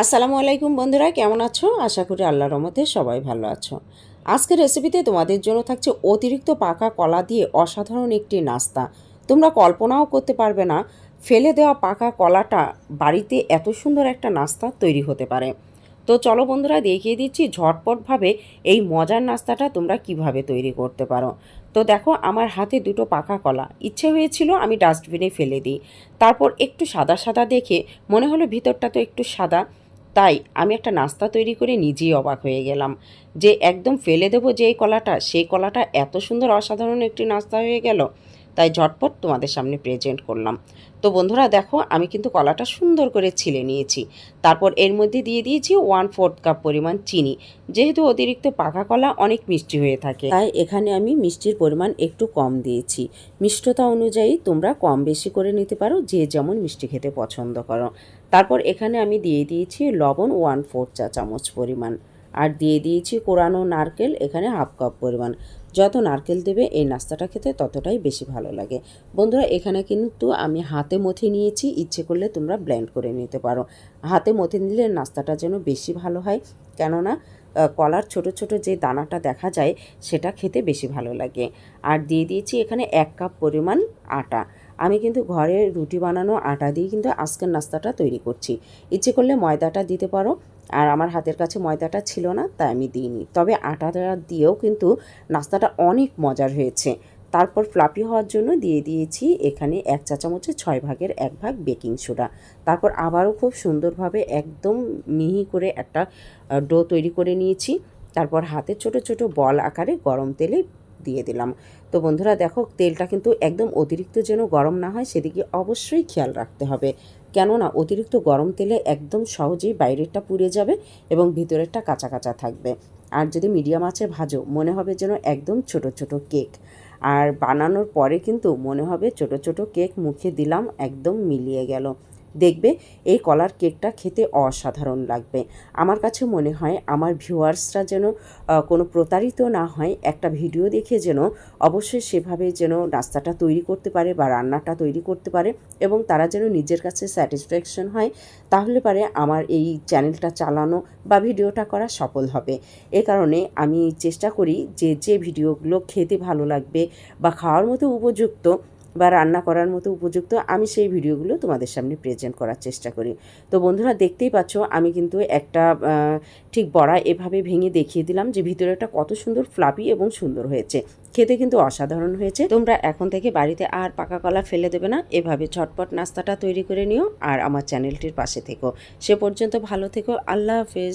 আসসালামু আলাইকুম বন্ধুরা, কেমন আছো? আশা করি আল্লাহর রহমতে সবাই ভালো আছো। আজকের রেসিপিতে তোমাদের জন্য থাকছে অতিরিক্ত পাকা কলা দিয়ে অসাধারণ একটি নাস্তা। তোমরা কল্পনাও করতে পারবে না, ফেলে দেওয়া পাকা কলাটা বাড়িতে এত সুন্দর একটা নাস্তা তৈরি হতে পারে। তো চলো বন্ধুরা, দেখিয়ে দিচ্ছি ঝটপটভাবে এই মজার নাস্তাটা তোমরা কীভাবে তৈরি করতে পারো। তো দেখো, আমার হাতে দুটো পাকা কলা। ইচ্ছে হয়েছিল আমি ডাস্টবিনে ফেলে দিই। তারপর একটু সাদা সাদা দেখে, মনে হলো ভিতরটা তো একটু সাদা তাই আমি একটা নাস্তা তৈরি করে নিজেই অবাক হয়ে গেলাম যে একদম ফেলে দেবো যে কলাটা, সেই কলাটা এত সুন্দর অসাধারণ একটি নাস্তা হয়ে গেল। তাই ঝটপট তোমাদের সামনে প্রেজেন্ট করলাম। তো বন্ধুরা দেখো, আমি কিন্তু কলাটা সুন্দর করে ছিলে নিয়েছি। তারপর এর মধ্যে দিয়ে দিয়েছি ওয়ান ফোর্থ কাপ পরিমাণ চিনি। যেহেতু অতিরিক্ত পাকা কলা অনেক মিষ্টি হয়ে থাকে। তাই এখানে আমি মিষ্টির পরিমাণ একটু কম দিয়েছি। মিষ্টতা অনুযায়ী তোমরা কম বেশি করে নিতে পারো, যে যেমন মিষ্টি খেতে পছন্দ করো। তারপর এখানে আমি দিয়ে দিয়েছি লবণ ওয়ান ফোর চা চামচ পরিমাণ। আর দিয়ে দিয়েছি কোরানো নারকেল, এখানে হাফ কাপ পরিমাণ। যত নারকেল দেবে এই নাস্তাটা খেতে ততটাই বেশি ভালো লাগে। বন্ধুরা, এখানে কিন্তু আমি হাতে মথে নিয়েছি, ইচ্ছে করলে তোমরা ব্লেন্ড করে নিতে পারো। হাতে মথে নিলে নাস্তাটা যেন বেশি ভালো হয়, কেননা কলার ছোট ছোট যে দানাটা দেখা যায়, সেটা খেতে বেশি ভালো লাগে। আর দিয়ে দিয়েছি এখানে এক কাপ পরিমাণ আটা। আমি কিন্তু ঘরে রুটি বানানো আটা দিয়ে কিন্তু আজকের নাস্তাটা তৈরি করছি। ইচ্ছে করলে ময়দাটা দিতে পারো। আর আমার হাতের কাছে ময়দাটা ছিল না, তাই আমি দিইনি। তবে আটাটা দিয়েও কিন্তু নাস্তাটা অনেক মজার হয়েছে। তারপর ফ্লাপি হওয়ার জন্য দিয়ে দিয়েছি এখানে এক চা চামচের ছয় ভাগের এক ভাগ বেকিং সোডা তারপর আবারও খুব সুন্দরভাবে একদম মিহি করে একটা ডো তৈরি করে নিয়েছি। তারপর হাতে ছোট ছোট বল আকারে গরম তেলে দিয়ে দিলাম। তো বন্ধুরা দেখো, তেলটা কিন্তু একদম অতিরিক্ত যেন গরম না হয়, সেদিকে অবশ্যই খেয়াল রাখতে হবে। কেননা অতিরিক্ত গরম তেলে একদম সহজেই বাইরেরটা পুড়ে যাবে এবং ভিতরেরটা কাঁচা কাঁচা থাকবে। আর যদি মিডিয়াম আছে ভাজো, মনে হবে যেন একদম ছোট ছোট কেক। আর বানানোর পরে কিন্তু মনে হবে ছোট ছোট কেক মুখে দিলাম, একদম মিলিয়ে গেল। দেখবে এই কলার কেকটা খেতে অসাধারণ লাগবে। আমার কাছে মনে হয় আমার ভিউয়ার্সরা যেন কোনো প্রতারিত না হয়, একটা ভিডিও দেখে যেন অবশ্যই সেভাবে যেন নাস্তাটা তৈরি করতে পারে বা রান্নাটা তৈরি করতে পারে এবং তারা যেন নিজের কাছে স্যাটিসফ্যাকশন হয়, তাহলে পারে আমার এই চ্যানেলটা চালানো বা ভিডিওটা করা সফল হবে। এ কারণে আমি চেষ্টা করি যে যে ভিডিওগুলো খেতে ভালো লাগবে বা খাওয়ার মতো উপযুক্ত বা রান্না করার মতো উপযুক্ত, আমি সেই ভিডিওগুলো তোমাদের সামনে প্রেজেন্ট করার চেষ্টা করি। তো বন্ধুরা, দেখতেই পাচ্ছ, আমি কিন্তু একটা ঠিক বড়া এভাবে ভেঙে দেখিয়ে দিলাম যে ভিতরেটা কত সুন্দর ফ্লাপি এবং সুন্দর হয়েছে। খেতে কিন্তু অসাধারণ হয়েছে। তোমরা এখন থেকে বাড়িতে আর পাকা কলা ফেলে দেবে না। এভাবে ঝটপট নাস্তাটা তৈরি করে নিও আর আমার চ্যানেলটির পাশে থেকো। সে পর্যন্ত ভালো থেকো। আল্লাহ হাফেজ।